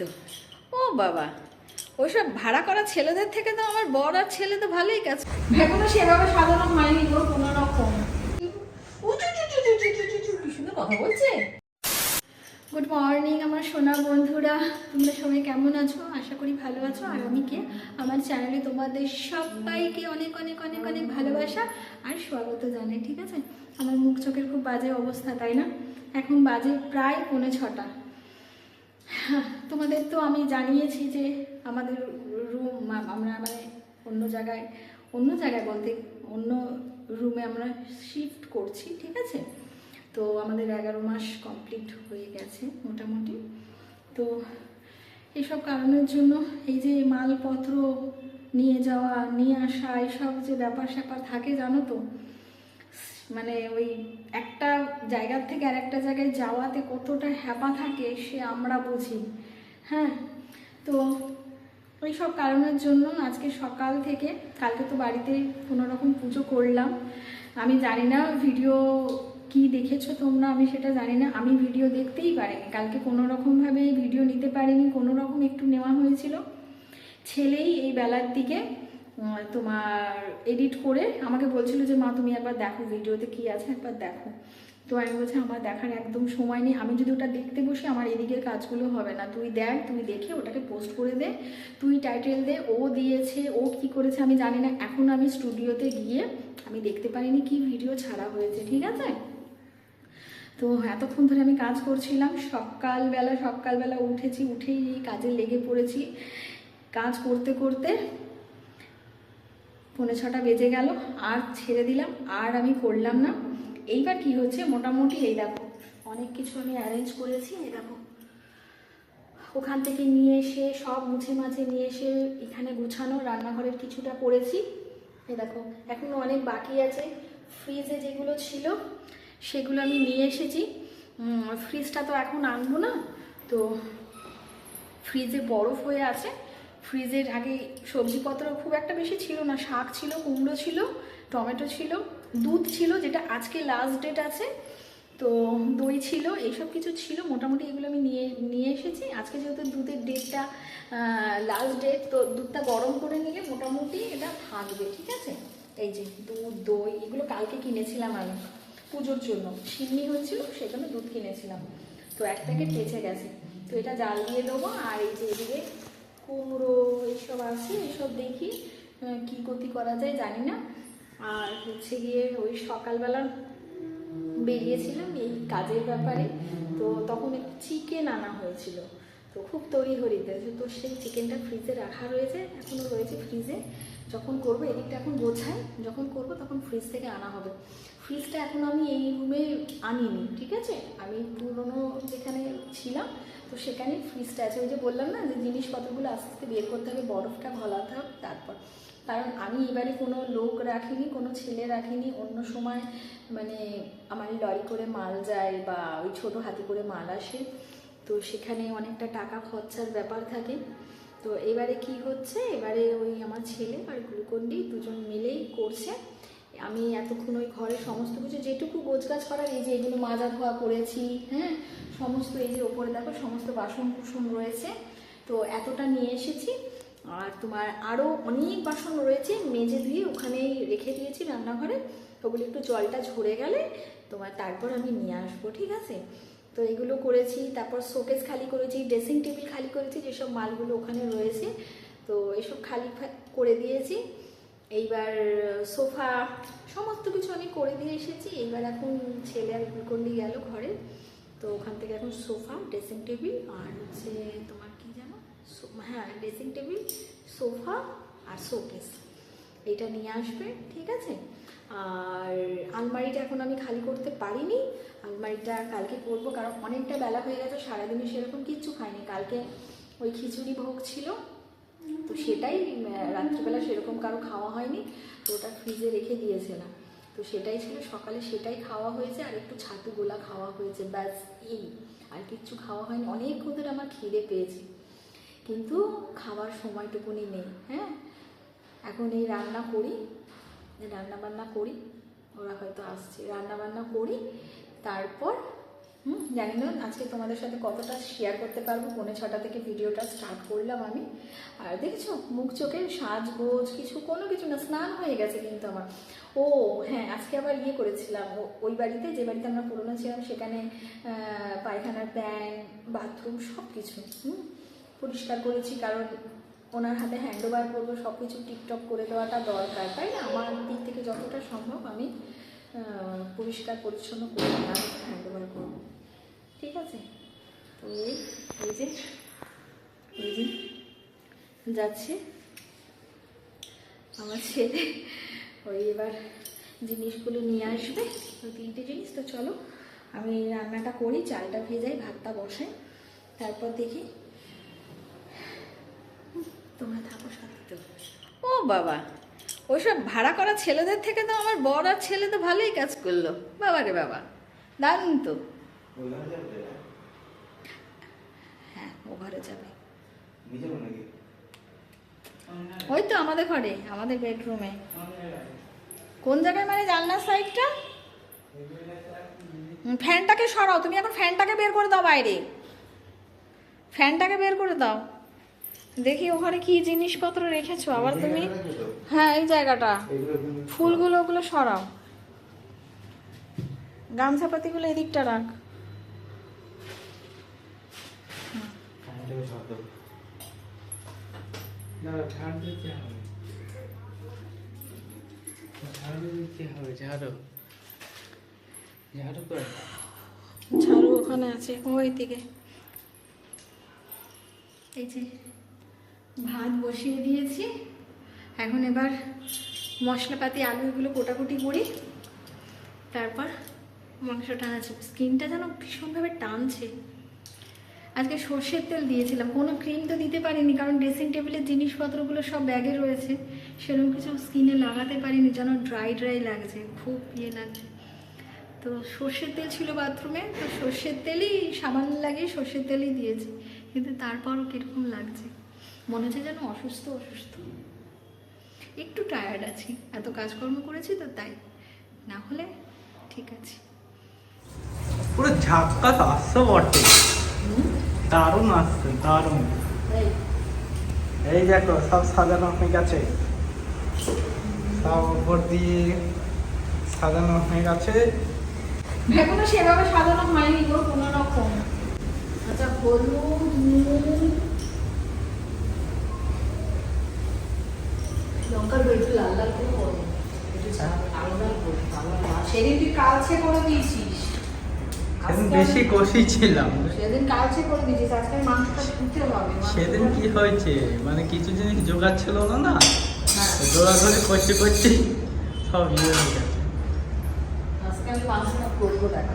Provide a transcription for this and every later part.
তো। ও বাবা ওইসব ভাড়া করা ছেলেদের থেকে তো আমার বর আর ছেলে তো ভালোই কাজ এখনও সেভাবে সাজানো হয়নি গো কোনো রকম। কি সুন্দর কথা বলছে। গুড মর্নিং আমার সোনা বন্ধুরা। তোমরা সবাই কেমন আছো? আশা করি ভালো আছো। আর আমি কে? আমার চ্যানেলে তোমাদের সবাইকে অনেক অনেক অনেক অনেক ভালোবাসা আর স্বাগত জানাই ঠিক আছে? আমার মুখ চোখের খুব বাজে অবস্থা তাই না? এখন বাজে প্রায় পৌনে ছটা। তোমাদের তো আমি জানিয়েছি যে আমাদের রুম আমরা মানে অন্য জায়গায় অন্য জায়গায় বলতে অন্য রুমে আমরা শিফট করছি, ঠিক আছে? তো আমাদের এগারো মাস কমপ্লিট হয়ে গেছে মোটামুটি। তো এইসব কারণের জন্য এই যে মালপত্র নিয়ে যাওয়া, নিয়ে আসা এইসব যে ব্যাপার স্যাপার থাকে, জানো তো? মানে ওই একটা জায়গার থেকে আর একটা জায়গায় যাওয়াতে কতটা হ্যাপা থাকে সে আমরা বুঝি। হ্যাঁ? তো ওই সব কারণের জন্য আজকে সকাল থেকে, কালকে তো বাড়িতে কোনো রকম পুজো করলাম। আমি জানি না ভিডিও কি দেখেছ তোমরা, আমি সেটা জানি না। আমি ভিডিও দেখতেই পারিনি। কালকে কোনো রকমভাবে ভিডিও নিতে পারিনি কোনো রকম একটু নেওয়া হয়েছিল। ছেলেই এই বেলার দিকে তোমার এডিট করে আমাকে বলছিল যে, মা, তুমি একবার দেখো ভিডিওতে কি আছে, একবার দেখো। তো আমি বলছি, আমার দেখার একদম সময় নেই। আমি যদি ওটা দেখতে বসি, আমার এদিকের কাজগুলো হবে না। তুই দেখ, তুই দেখে ওটাকে পোস্ট করে দে, তুই টাইটেল দে, ও দিয়েছে, ও কি করেছে, আমি জানি না। এখন আমি স্টুডিওতে গিয়ে আমি দেখতে পারিনি কি ভিডিও ছাড়া হয়েছে, ঠিক আছে? তো এতক্ষণ ধরে আমি কাজ করছিলাম। সকালবেলা সকালবেলা উঠেছি, উঠেই কাজে লেগে পড়েছি। কাজ করতে করতে পৌনে ছটা বেজে গেল, আর ছেড়ে দিলাম, আর আমি করলাম না। এইবার কি হচ্ছে? মোটামুটি এই দেখো, অনেক কিছু আমি অ্যারেঞ্জ করেছি, এই দেখো। ওখান থেকে নিয়ে এসে, সব মুছে মাছে নিয়ে এসে এখানে গুছানো, রান্নাঘরের কিছুটা করেছি। এই দেখো, এখনও অনেক বাকি আছে। ফ্রিজে যেগুলো ছিল, সেগুলো আমি নিয়ে এসেছি। ফ্রিজটা তো এখন আনব না, তো ফ্রিজে বরফ হয়ে আছে। ফ্রিজের আগে সবজিপত্র খুব একটা বেশি ছিল না। শাক ছিল, কুমড়ো ছিল, টমেটো ছিল, দুধ ছিল, যেটা আজকে লাস্ট ডেট আছে। তো দই ছিল, এইসব কিছু ছিল। মোটামুটি এগুলো আমি নিয়ে নিয়ে এসেছি। আজকে যেহেতু দুধের ডেটটা লাস্ট ডেট তো দুধটা গরম করে নিলে মোটামুটি এটা থাকবে, ঠিক আছে? এই যে দুধ, দই, এগুলো কালকে কিনেছিলাম আমি পুজোর জন্য। সিন্নি হয়েছিল সেজন্য দুধ কিনেছিলাম। তো এক প্যাকেট বেঁচে গেছে। তো এটা জাল দিয়ে দেবো, আর এই যে এদিকে কুমড়ো এইসব আছে, এইসব দেখি কি গতি করা যায় জানি না। আর হচ্ছে গিয়ে ওই সকালবেলা বেরিয়েছিলাম এই কাজের ব্যাপারে, তো তখন একটু চিকেন আনা হয়েছিল। তো খুব তৈরি তড়িঘড়িতে তো সেই চিকেনটা ফ্রিজে রাখা রয়েছে এখনও রয়েছে ফ্রিজে। যখন করব, এদিকটা এখন গোছাই। যখন করব, তখন ফ্রিজ থেকে আনা হবে। ফ্রিজটা এখন আমি এই রুমে আনিনি, ঠিক আছে? আমি পুরনো যেখানে ছিলাম, তো সেখানে ফ্রিজটা আছে। ওই যে বললাম না, যে জিনিসপত্রগুলো আস্তে আস্তে বের করতে হবে, বরফটা ঘোলাতে হবে তারপর। কারণ আমি এবারে কোনো লোক রাখিনি, কোনো ছেলে রাখিনি। অন্য সময় মানে আমার লরি করে মাল যায় বা ওই ছোটো হাতি করে মাল আসে। তো সেখানে অনেকটা টাকা খরচার ব্যাপার থাকে। তো এবারে কি হচ্ছে? এবারে ওই আমার ছেলে আর গ্লুকন্ডি দুজন মিলেই করছে। আমি এতক্ষণ ওই ঘরের সমস্ত কিছু যেটুকু গোছগাছ করার, এই যে এগুলো মাজা ধোয়া করেছি হ্যাঁ? সমস্ত এই যে ওপরে দেখো সমস্ত বাসন কুসন রয়েছে। তো এতটা নিয়ে এসেছি। আর তোমার আরও অনেক বাসন রয়েছে, মেজে ধুয়ে ওখানেই রেখে দিয়েছি রান্নাঘরে। ওগুলো একটু জলটা ঝরে গেলে তোমার তারপর আমি নিয়ে আসব, ঠিক আছে? তো এগুলো করেছি, তারপর শোকেস খালি করেছি ড্রেসিং টেবিল খালি করেছি, যেসব মালগুলো ওখানে রয়েছে। তো এসব খালি করে দিয়েছি। এইবার সোফা, সমস্ত কিছু আমি করে দিয়ে এসেছি। এইবার এখন ছেলে আর গুলকন্ডি গেল ঘরে। তো ওখান থেকে এখন সোফা ড্রেসিং টেবিল আর হচ্ছে তোমার কি জানো হ্যাঁ ড্রেসিং টেবিল সোফা আর শোকেস এটা নিয়ে আসবে, ঠিক আছে? আর আলমারিটা এখন আমি খালি করতে পারিনি। আলমারিটা কালকে করব, কারণ অনেকটা বেলা হয়ে গেছে, সারাদিনে সেরকম কিচ্ছু খাইনি। কালকে ওই খিচুড়ি ভোগ ছিল। তো সেটাই রাত্রিবেলা সেরকম কারও খাওয়া হয়নি, তো ওটা ফ্রিজে রেখে দিয়েছিলাম। তো সেটাই ছিল, সকালে সেটাই খাওয়া হয়েছে, আর একটু ছাতু গোলা খাওয়া হয়েছে, ব্যাস, এই। আর কিচ্ছু খাওয়া হয়নি, অনেক ওদের আমার খিদে পেয়েছে। কিন্তু খাওয়ার সময়টুকুনি নেই হ্যাঁ? এখন এই রান্না করি রান্না বান্না করি, ওরা হয়তো আসছে। রান্না বান্না করি, তারপর, হুম, জানি না, আজকে তোমাদের সাথে কতটা শেয়ার করতে পারব, পৌনে ছটা থেকে ভিডিওটা স্টার্ট করলাম আমি। আর দেখেছ, মুখ চোখের সাজগোজ, কিছু, কোনো কিছু না, স্নান হয়ে গেছে কিন্তু আমার। ও হ্যাঁ আজকে আবার ইয়ে করেছিলাম। ওই বাড়িতে, যে বাড়িতে আমরা পুরোনো ছিলাম, সেখানে পায়খানার প্যান বাথরুম সব কিছু হুম, পরিষ্কার করেছি, কারণ ওনার হাতে হ্যান্ড ওভার করব সব কিছু টিকটক করে দেওয়াটা দরকার, তাই না? আমার দিক থেকে যতটা সম্ভব আমি পরিষ্কার, পরিচ্ছন্ন করে হ্যান্ড ওভার করব। ঠিক আছে? তো এই যে এই যে, যাচ্ছে। আমার ছেলে ওই এবার জিনিসগুলো নিয়ে আসবে ওই তিনটে জিনিস, তো চলো। আমি রান্নাটা করি, চালটা ভেজাই, ভাতটা বসাই। তারপর দেখি তোমরা থাকো সাথে ও বাবা ওইসব ভাড়া করা ছেলেদের থেকে তো আমার বড় আর ছেলে তো ভালোই কাজ করল। বাবা রে বাবা, দারুণ তো। হ্যাঁ ও ঘরে যাবে। ওই তো আমাদের ঘরে, আমাদের বেডরুমে কোন জায়গায় মানে জানলার সাইডটা ফ্যানটাকে সরাও, তুমি এখন ফ্যানটাকে বের করে দাও বাইরে। ফ্যানটাকে বের করে দাও। দেখি ওখানে কি জিনিসপত্র রেখেছো? আবার তুমি? হ্যাঁ এই জায়গাটা। ফুলগুলো ওগুলো সরাও। গামছা পাতিগুলো এদিকটা রাখ। ঝাড়ু ঝাড়ু ঝাড়ু ওখানে আছে ওই দিকে। এই যে ভাত বসিয়ে দিয়েছি। এখন এবার মশলাপাতি আলু এগুলো কোটাকুটি করি। তারপর মাংসটা আছে। স্কিনটা যেন ভীষণভাবে টানছে। আজকে সর্ষের তেল দিয়েছিলাম। কোনো ক্রিম তো দিতে পারিনি, কারণ ড্রেসিং টেবিলের জিনিসপত্রগুলো সব ব্যাগে রয়েছে। সেরকম কিছু স্কিনে লাগাতে পারিনি, যেন ড্রাই ড্রাই লাগছে। খুব ইয়ে লাগছে। তো সর্ষের তেল ছিল বাথরুমে, তো সর্ষের তেলই সাবান লাগিয়ে সর্ষের তেলই দিয়েছি। কিন্তু তারপরও কীরকম লাগছে। মনে হচ্ছে যেন অসুস্থ অসুস্থ। একটু টায়ার্ড আছি। এত কাজকর্ম করেছি তো তাই। না হলে ঠিক আছে। পুরো ঝাক্কাস আসছে বটে। দারুণ আসছে দারুণ। এই। দেখো সব সাজানো হয়ে গেছে। সব উপর দিয়ে সাজানো হয়ে গেছে। এখনও সেভাবে সাজানো হয়নি গো কোনো রকম। আচ্ছা হলুদ নুন লঙ্কার একটু লাল লাল করে করব করে করে। দিয়েছিস। বেশি কষি ছিলাম সেদিন কালচে করে দিয়েছিস আজকে মাংসটা ধুতে হবে। সেদিন কি হয়েছে? মানে কিছু জিনিস জোগাড় ছিল না? না দৌড়াদৌড়ি করতে করতে সব ইয়ে হয়ে গেছে। আজকে আমি মাংসটা করব দেখা।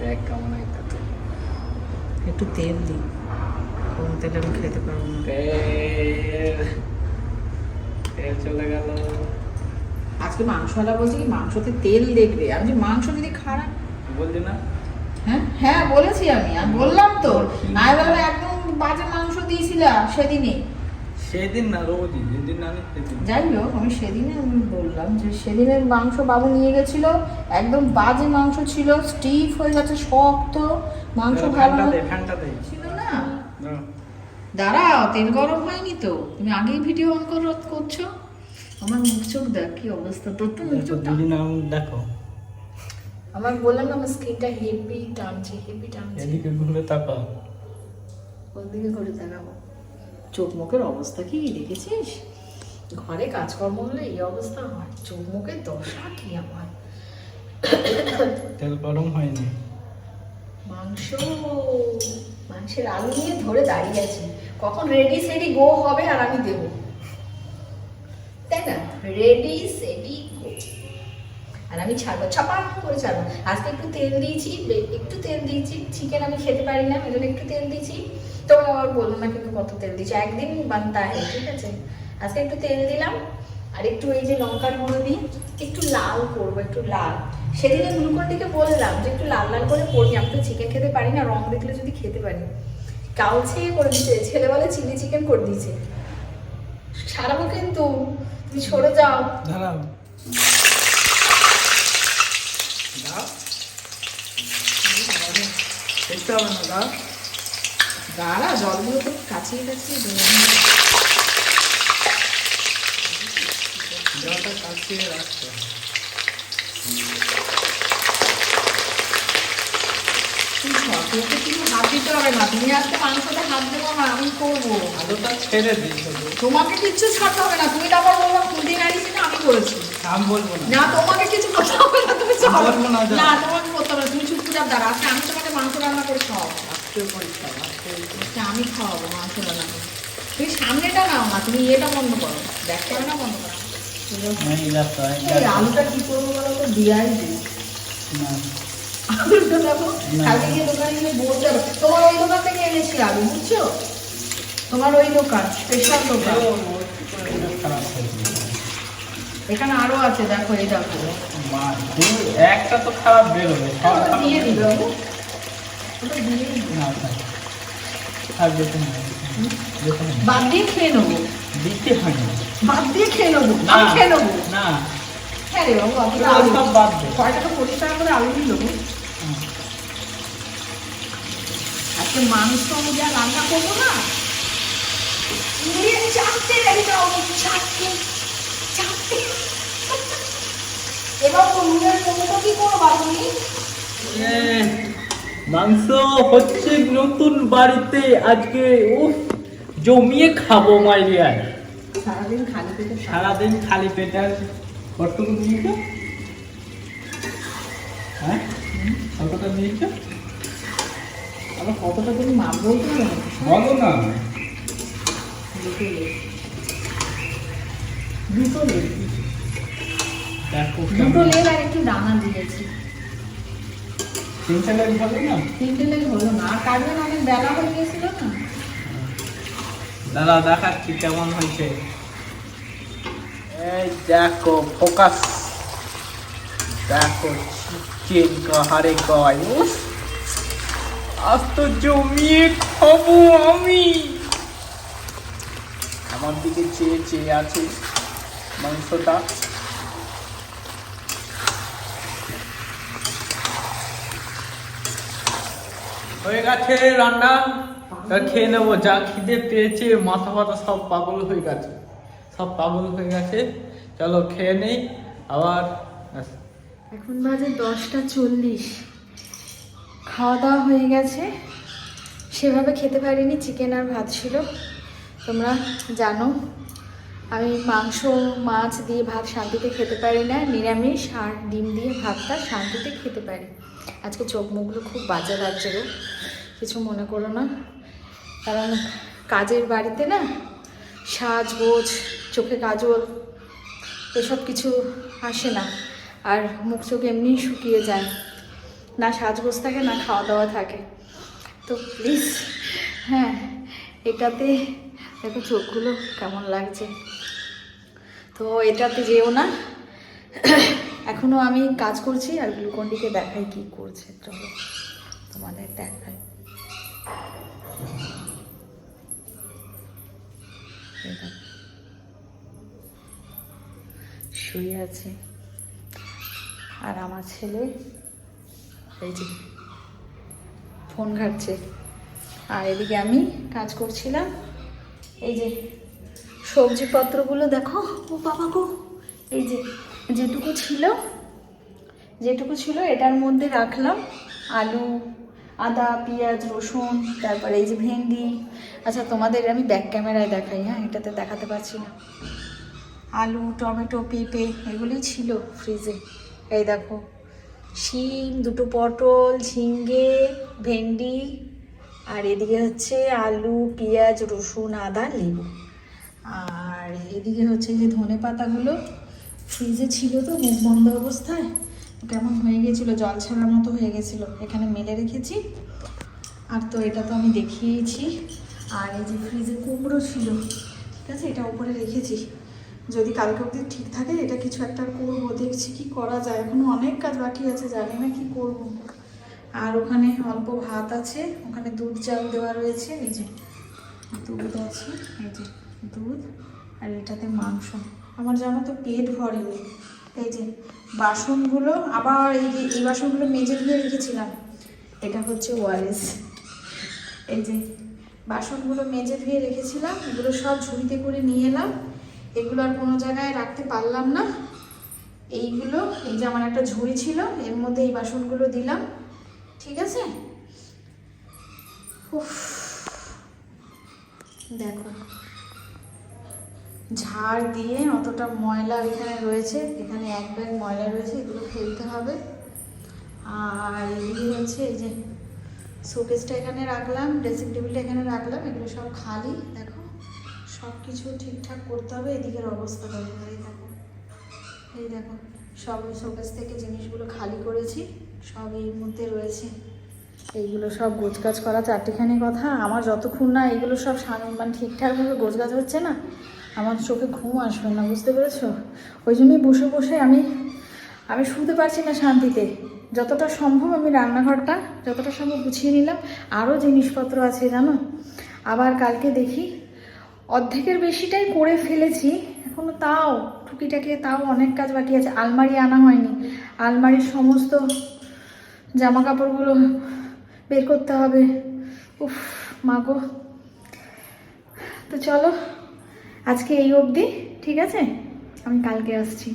দেখ কেমন একটু তেল দিই। তেলে আমি খেতে পারব না। তেল। তেল চলে গেল। আজকে মাংসওয়ালা বলছে কি মাংসতে তেল দেখবে। আমি যে মাংস যদি খারাপ বললি না? হ্যাঁ? হ্যাঁ বলেছি আমি। আমি বললাম তো আমি বললাম একদম বাজে মাংস দিয়েছিলাম সেদিনে সেদিন না রোজই। যেদিন যাই হোক আমি সেদিনে আমি বললাম যে সেদিনের মাংস বাবু নিয়ে গেছিল একদম বাজে মাংস ছিল স্টিফ হয়ে গেছে শক্ত। মাংস ভালো ছিল। দাঁড়াও তেল গরম হয়নি তো? তুমি আগেই ভিডিও অন করে করছ? আমার মুখ চোখ দেখ কি অবস্থা? তোর তো মুখ চোখ দেখো আমার বললাম না আমার স্কিনটা হেভি টানছে হেভি টানছে। এদিকে ঘুরে তাকাও। কোন দিকে করে দেখাবো চোখ মুখের অবস্থা কি দেখেছিস? ঘরে কাজকর্ম হলে এই অবস্থা হয়। চোখ মুখের দশা কি আমার? তেল গরম হয়নি। মাংস মাংসের আলু নিয়ে ধরে দাঁড়িয়ে আছি। কখন রেডি সেডি গো হবে আর আমি দেবো। তাই না? রেডি সেডি গো আর আমি ছাড়বো, ছাপাক করে ছাড়বো। আজকে একটু তেল দিয়েছি একটু তেল দিয়েছি চিকেন আমি খেতে পারি না, ওই একটু তেল দিয়েছি। তো আবার বলল না কিন্তু কত তেল দিয়েছি, একদিন বানতা হয় ঠিক আছে? আজকে একটু তেল দিলাম, আর একটু এই যে লঙ্কার গুঁড়ো দিয়ে একটু লাল করব, একটু লাল। সেদিনে গ্লুকন্ডিকে বললাম যে একটু লাল লাল করে করি আমি তো চিকেন খেতে পারি না, রং দেখলে যদি খেতে পারি। কাউন্সে করে দিচ্ছে ছেলেবেলা চিলি চিকেন করে দিচ্ছে ছাড়াবো কিন্তু, তুমি সরে যাও। দাঁড়াও। দেখতে দাঁড়া দাঁড়া, জলগুলো তো কাছেই কাছেই জলটা কাছে রাখতে মাংসটা হাত দেবো না আমি করব। তোমাকে কিচ্ছু ছাড়তে হবে না। তুমি আমি করেছি। আমি বলব না। তোমাকে কিছু করতে হবে না আমি খাওয়াবো। মাংস রান্না করে। তুমি সামনেটা নাও না তুমি এটা বন্ধ করো। ব্যাক না বন্ধ করো। আলুটা কি করব বলো তো? দিয়াই দিই দেখো কালকে গিয়ে দোকানে গিয়ে বলতে হবে তোমার ওই দোকান থেকে এনেছি আলু বুঝছ? তোমার ওই দোকান স্পেশাল দোকান। এখানে আরও আছে দেখো এই দেখো। একটা তো খারাপ বেরোবে দিয়ে দিবে বাদ দিয়ে খেয়ে নেব। দিতে হয় না। বাদ দিয়ে খেয়ে নেব না খেয়ে নেব। না। হ্যাঁ রে বাবু আপনি ওগুলো আলু। সব বাদ দে। কয় টাকা পঁচিশ টাকা করে আলু দেবো হুম। আজকে মাংস আমি যা রান্না করব না। চারটে রেখে দাও চারটে চারটে। এবার কি করবা তুমি? মাংস হচ্ছে নতুন বাড়িতে আজকে উফ জমিয়ে খাব মাইরিয়ায় সারাদিন খালি পেটে সারা সারাদিন খালি পেটে কতটুকু নিয়েছো হ্যাঁ কতটা নিয়েছো আবার কতটা তুমি মাপ বলতে বলো না। দুটো লেগ দুটো লেগ দেখো দুটো লেগ আর একটু দানা দিয়েছি। তিনটে লেগ ভালো না? তিনটে লেগ হলো না। আর কাটবেন অনেক বেলা হয়ে গেছিল না? দাদা দেখাচ্ছি কেমন হয়েছে। এই দেখো ফোকাস দেখো চিকেন কাহারে কয় উফ, আজ তো জমিয়ে খাব আমি। আমার দিকে চেয়ে চেয়ে আছে মাংসটা। হয়ে গেছে রান্না। খেয়ে নেব। যা খিদে পেয়েছে, মাথা ফাথা সব পাগল হয়ে গেছে। সব পাগল হয়ে গেছে। চলো খেয়ে নেই। আবার এখন বাজে দশটা চল্লিশ। খাওয়া দাওয়া হয়ে গেছে। সেভাবে খেতে পারিনি চিকেন আর ভাত ছিল। তোমরা জানো, আমি মাংস, মাছ দিয়ে ভাত শান্তিতে খেতে পারি না, নিরামিষ, আর ডিম দিয়ে ভাতটা শান্তিতে খেতে পারি। আজকে চোখ মুখগুলো খুব বাজে লাগছে গো, কিছু মনে করো না। কারণ কাজের বাড়িতে না, সাজগোজ, চোখে কাজল, এসব কিছু আসে না। আর মুখ চোখ এমনিই শুকিয়ে যায়। না সাজগোজ থাকে, না খাওয়া দাওয়া থাকে। তো প্লিজ হ্যাঁ এটাতে দেখো চোখগুলো কেমন লাগছে। তো এটাতে যেও না। এখনও আমি কাজ করছি আর গ্লুকন্ডিকে দেখাই কি করছে। চলো তোমাদের দেখাই। শুয়ে আছে। আর আমার ছেলে এই যে, ফোন ঘাটছে। আর এদিকে আমি কাজ করছিলাম। এই যে, সবজিপত্রগুলো দেখো। ও বাবা গো, এই যে, যেটুকু ছিল যেটুকু ছিল এটার মধ্যে রাখলাম। আলু, আদা, পেঁয়াজ, রসুন, তারপরে এই যে ভেন্ডি। আচ্ছা তোমাদের আমি ব্যাক ক্যামেরায় দেখাই হ্যাঁ? এটাতে দেখাতে পারছি না। আলু, টমেটো, পেঁপে এগুলি ছিল ফ্রিজে এই দেখো শিম, দুটো পটল ঝিঙ্গে ভেন্ডি, আর এদিকে হচ্ছে আলু, পেঁয়াজ, রসুন, আদা, লেবু। আর এদিকে হচ্ছে যে ধনে পাতাগুলো ফ্রিজে ছিল তো, মুখ বন্ধ অবস্থায়। কেমন হয়ে গেছিল? জল ছাড়ার মতো হয়ে গেছিল। এখানে মেলে রেখেছি। আর তো এটা তো আমি দেখিয়েছি। আর এই যে ফ্রিজে কুমড়ো ছিল, ঠিক আছে? এটা উপরে রেখেছি। যদি কালকে অবধি ঠিক থাকে, এটা কিছু একটা করব। দেখছি কি করা যায়। এখনও অনেক কাজ বাকি আছে, জানি না কি করব। আর ওখানে অল্প ভাত আছে, ওখানে দুধ চাল দেওয়া রয়েছে, এই যে দুধ আছে, এই যে দুধ, আর এটাতে মাংস। আমার জানো তো পেট ভরেনি। এই যে বাসনগুলো, আবার এই যে এই বাসনগুলো মেজে ধুয়ে রেখেছিলাম। এটা হচ্ছে ওয়ারেস। এই যে বাসনগুলো মেজে ধুয়ে রেখেছিলাম, এগুলো সব ঝুড়িতে করে নিয়ে এলাম। এগুলো আর কোনো জায়গায় রাখতে পারলাম না। এইগুলো, এই যে আমার একটা ঝুড়ি ছিল, এর মধ্যে এই বাসনগুলো দিলাম। ঠিক আছে? দেখো। ঝাড় দিয়ে অতটা ময়লা এখানে রয়েছে, এখানে এক ব্যাগ ময়লা রয়েছে, এগুলো ফেলতে হবে। আর এগুলি হচ্ছে এই যে শোকেসটা এখানে রাখলাম, ড্রেসিং টেবিলটা এখানে রাখলাম, এগুলো সব খালি, দেখো। সব কিছু ঠিকঠাক করতে হবে, এদিকের অবস্থা দেখো এই দেখো। এই দেখো, সব শোকেস থেকে জিনিসগুলো খালি করেছি, সব এই মধ্যে রয়েছে। এইগুলো সব গোছগাছ করা চারটেখানি কথা। আমার যতক্ষণ না এইগুলো সব মানে ঠিকঠাকভাবে গোছগাছ হচ্ছে না, আমার চোখে ঘুম আসবে না, বুঝতে পেরেছ? ওই জন্যই বসে বসে আমি আমি শুতে পারছি না শান্তিতে। যতটা সম্ভব আমি রান্নাঘরটা, যতটা সম্ভব গুছিয়ে নিলাম। আরও জিনিসপত্র আছে জানো? আবার কালকে দেখি অর্ধেকের বেশিটাই করে ফেলেছি, এখনও তাও, টুকিটাকে তাও অনেক কাজ বাকি আছে। আলমারি আনা হয়নি। আলমারির সমস্ত জামা কাপড়গুলো বের করতে হবে। উফ মাগো তো চলো, আজকে এই অবধি, ঠিক আছে? আমি কালকে আসছি।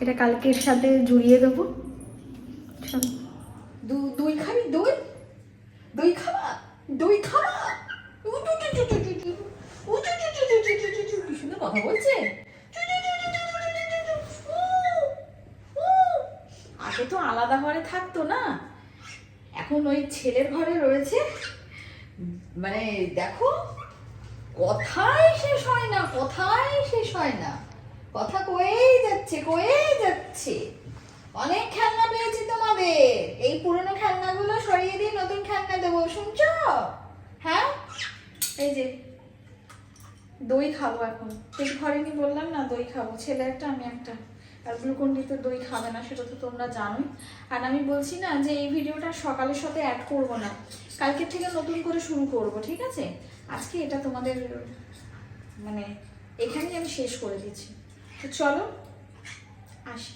এটা কালকের সাথে জুড়িয়ে দেবো। দুই খাবি দুই? দুই খাবা? দুই খাবা? কি সুন্দর কথা বলছে আগে তো আলাদা ঘরে থাকতো না। এখন ওই ছেলের ঘরে রয়েছে। মানে দেখো, কথাই শেষ হয় না, কথাই শেষ হয় না। কথা কয়েই যাচ্ছে কয়েই যাচ্ছে। অনেক খেলনা পেয়েছি তোমাদের। এই পুরনো খেলনাগুলো সরিয়ে দিয়ে নতুন খেলনা দেবো, শুনছো? হ্যাঁ? এই যে। দই খাব এখন। ঠিক ঘরে নিয়ে বললাম না, দই খাব। ছেলে একটা, আমি একটা। আর গ্লুকন্ডি তো দই খাবে না, সেটা তো তোমরা জানোই। আর আমি বলছি না যে এই ভিডিওটা সকালের সাথে অ্যাড করব না। কালকে থেকে নতুন করে শুরু করব, ঠিক আছে? আজকে এটা তোমাদের মানে এখানেই আমি শেষ করে দিচ্ছি। তো চলো, আসি।